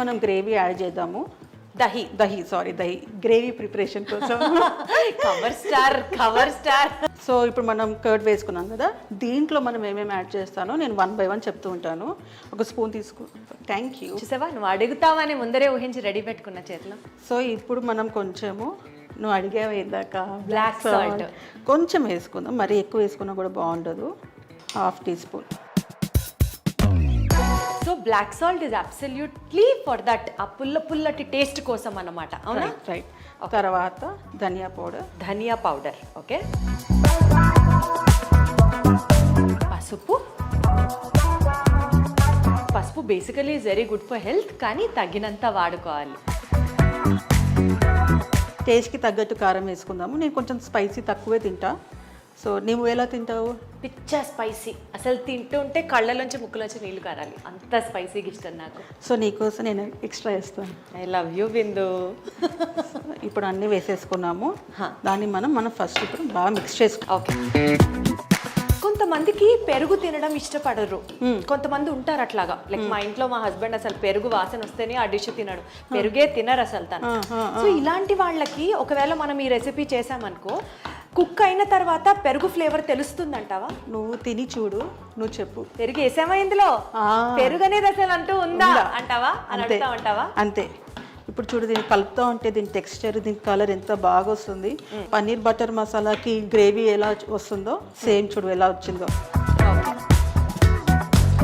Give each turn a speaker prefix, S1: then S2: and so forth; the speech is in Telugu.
S1: మనం గ్రేవీ యాడ్ చేద్దాము.
S2: Dahi
S1: dahi sorry dahi. Gravy preparation కోసం.
S2: Cover star cover star
S1: so ఇప్పుడు మనం కర్డ్ వేసుకున్నాం కదా దీంట్లో మనం ఏమేమి యాడ్ చేస్తానో నేను వన్ బై వన్ చెప్తూ ఉంటాను. ఒక స్పూన్ తీసుకు థ్యాంక్ యూ
S2: చూసావా? నువ్వు అడుగుతావని ముందరే ఊహించి రెడీ పెట్టుకున్న చేతిలో.
S1: సో ఇప్పుడు మనం కొంచెము నువ్వు అడిగావు ఇందాక
S2: Black salt.
S1: కొంచెం వేసుకుందాం మరి ఎక్కువ వేసుకున్నా కూడా బాగుండదు. Half teaspoon
S2: black salt is absolutely for that ఆ పుల్ల పుల్లటి టేస్ట్ కోసం అన్నమాట అవునా?
S1: రైట్ తర్వాత ధనియా పౌడర్.
S2: ధనియా పౌడర్ ఓకే? పసుపు. పసుపు basically is very good for health కానీ తగినంత వాడుకోవాలి.
S1: టేస్ట్కి తగ్గట్టు కారం వేసుకుందాము. నేను కొంచెం స్పైసీ తక్కువే తింటా. సో నువ్వు ఎలా తింటావు?
S2: పిచ్చ స్పైసీ. అసలు తింటుంటే కళ్ళలోంచి ముక్కులోంచి నీళ్ళు కారాలి. అంత స్పైసీగా ఇష్టం నాకు.
S1: సో నీకోసం నేను ఎక్స్ట్రా వేస్తాను
S2: ఐ లవ్ యూ బిందు.
S1: ఇప్పుడు అన్నీ వేసేసుకున్నాము. దాన్ని మనం మనం ఫస్ట్ ఇప్పుడు బాగా మిక్స్ చేసుకో
S2: ఓకే. కొంతమందికి పెరుగు తినడం ఇష్టపడరు. కొంతమంది ఉంటారు అట్లాగా. లైక్ మా ఇంట్లో మా హస్బెండ్ అసలు పెరుగు వాసన వస్తేనే ఆ డిష్ తినడు. పెరుగే తినరు అసలు తను. సో ఇలాంటి వాళ్ళకి ఒకవేళ మనం ఈ రెసిపీ చేసామనుకో కుక్ అయిన తర్వాత పెరుగు ఫ్లేవర్ తెలుస్తుందంటావా?
S1: నువ్వు తిని చూడు నువ్వు చెప్పు.
S2: పెరుగు వేసామా ఇందులో. పెరుగు అనేది అసలు అంటూ ఉందా? అంటావా?
S1: అంతే.
S2: ఉంటావా?
S1: అంతే. ఇప్పుడు చూడు దీన్ని కలుపుతా ఉంటే దీని టెక్స్చర్ దీని కలర్ ఎంత బాగా వస్తుంది పన్నీర్ బటర్ మసాలాకి గ్రేవీ ఎలా వస్తుందో సేమ్ చూడు ఎలా వచ్చిందో.